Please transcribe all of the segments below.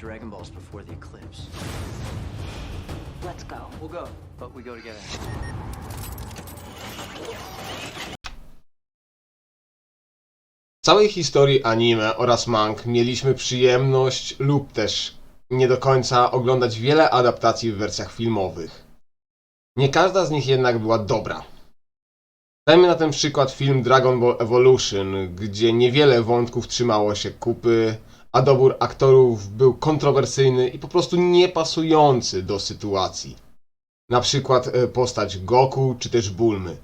Dragon Balls before the eclipse. Let's go. We'll go, but we go together. W całej historii anime oraz mang mieliśmy przyjemność lub też nie do końca oglądać wiele adaptacji w wersjach filmowych. Nie każda z nich jednak była dobra. Dajmy na ten przykład film Dragon Ball Evolution, gdzie niewiele wątków trzymało się kupy, a dobór aktorów był kontrowersyjny i po prostu niepasujący do sytuacji. Na przykład e, postać Goku czy też Bulmy.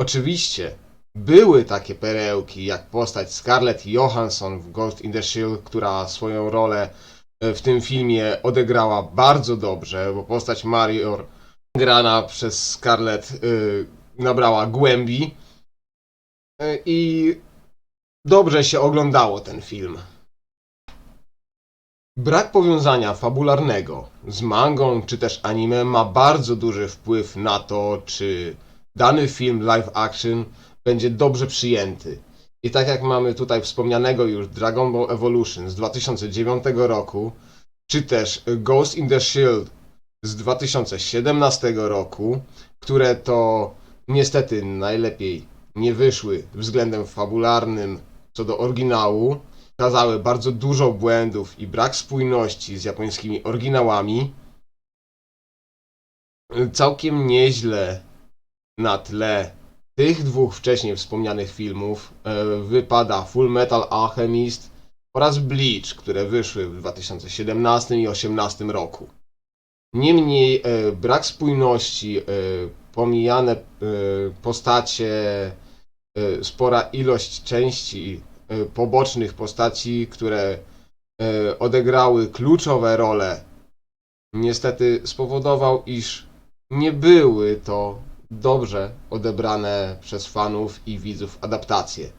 Oczywiście były takie perełki, jak postać Scarlett Johansson w Ghost in the Shell, która swoją rolę e, w tym filmie odegrała bardzo dobrze, bo postać Marior grana przez Scarlett y, nabrała głębi i dobrze się oglądało ten film. Brak powiązania fabularnego z mangą czy też anime ma bardzo duży wpływ na to, czy dany film live action będzie dobrze przyjęty. I tak jak mamy tutaj wspomnianego już Dragon Ball Evolution z 2009 roku, czy też Ghost in the Shield z 2017 roku, które to niestety najlepiej nie wyszły względem fabularnym co do oryginału, okazały bardzo dużo błędów i brak spójności z japońskimi oryginałami. Całkiem nieźle na tle tych dwóch wcześniej wspomnianych filmów e, wypada Full Metal Alchemist oraz Bleach, które wyszły w 2017 i 2018 roku. Niemniej e, brak spójności, e, pomijane postacie, spora ilość części pobocznych postaci, które e, odegrały kluczowe role, niestety spowodował, iż nie były to dobrze odebrane przez fanów i widzów adaptacje.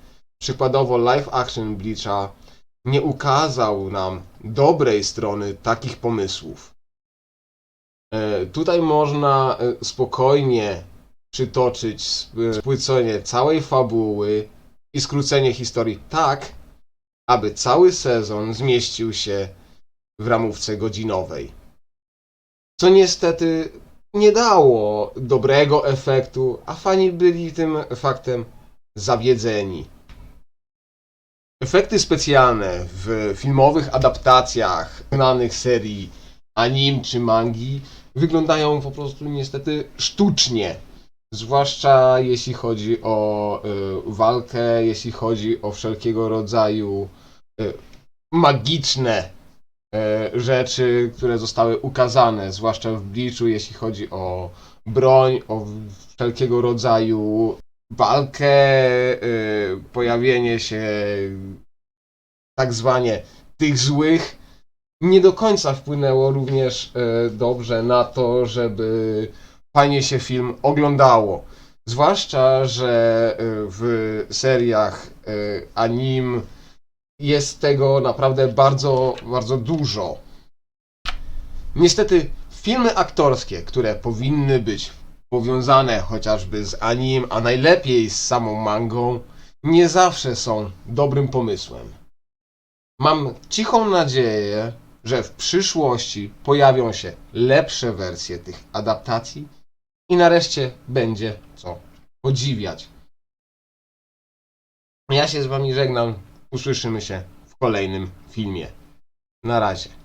Przykładowo live action Bleacha nie ukazał nam dobrej strony takich pomysłów. E, Tutaj można e, spokojnie przytoczyć sp- spłycenie całej fabuły i skrócenie historii tak, aby cały sezon zmieścił się w ramówce godzinowej. Co niestety nie dało dobrego efektu, a fani byli tym faktem zawiedzeni. Efekty specjalne w filmowych adaptacjach znanych serii anim czy mangi wyglądają po prostu niestety sztucznie. Zwłaszcza jeśli chodzi o y, walkę, jeśli chodzi o wszelkiego rodzaju y, magiczne y, rzeczy, które zostały ukazane, zwłaszcza w Bleachu, jeśli chodzi o broń, o wszelkiego rodzaju walkę, pojawienie się tak zwanie tych złych, nie do końca wpłynęło również dobrze na to, żeby fajnie się film oglądało. Zwłaszcza, że e, w seriach e, anim jest tego naprawdę bardzo, bardzo dużo. Niestety, filmy aktorskie, które powinny być powiązane chociażby z anim, a najlepiej z samą mangą, nie zawsze są dobrym pomysłem. Mam cichą nadzieję, że w przyszłości pojawią się lepsze wersje tych adaptacji i nareszcie będzie co podziwiać. Ja się z Wami żegnam. Usłyszymy się w kolejnym filmie. Na razie.